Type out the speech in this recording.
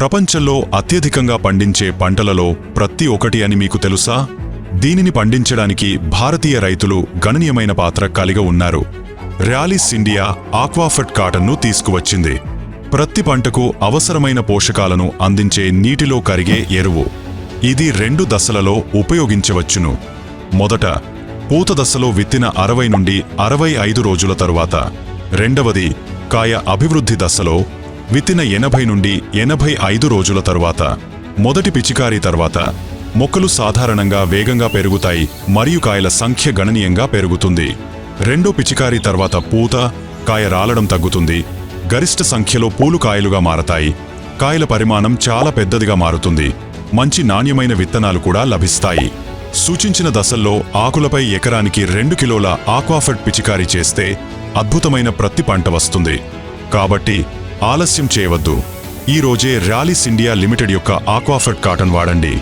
ప్రపంచంలో అత్యధికంగా పండించే పంటలలో ప్రతి ఒకటి అని మీకు తెలుసా? దీనిని పండించడానికి భారతీయ రైతులు గణనీయమైన పాత్ర కలిగి ఉన్నారు. ర్యాలిస్ ఇండియా ఆక్వాఫట్ కాటన్ను తీసుకువచ్చింది. ప్రతి పంటకు అవసరమైన పోషకాలను అందించే నీటిలో కరిగే ఎరువు. ఇది రెండు దశలలో ఉపయోగించవచ్చును. మొదట పూత దశలో విత్తిన అరవై నుండి అరవై ఐదు రోజుల తరువాత. రెండవది కాయ అభివృద్ధి దశలో విత్తిన ఎనభై నుండి ఎనభై ఐదు రోజుల తరువాత మొదటి పిచికారీ తర్వాత మొక్కలు సాధారణంగా వేగంగా పెరుగుతాయి మరియు కాయల సంఖ్య గణనీయంగా పెరుగుతుంది. రెండో పిచికారీ తర్వాత పూత కాయ రాలడం తగ్గుతుంది. గరిష్ట సంఖ్యలో పూలు కాయలుగా మారతాయి. కాయల పరిమాణం చాలా పెద్దదిగా మారుతుంది. మంచి నాణ్యమైన విత్తనాలు కూడా లభిస్తాయి. సూచించిన దశల్లో ఆకులపై ఎకరానికి రెండు కిలోల ఆక్వాఫెట్ పిచికారీ చేస్తే అద్భుతమైన ప్రతి పంట వస్తుంది. కాబట్టి ఆలస్యం చేయవద్దు. ఈ రోజే ర్యాలీస్ ఇండియా లిమిటెడ్ యొక్క ఆక్వాఫెడ్ కాటన్ వాడండి.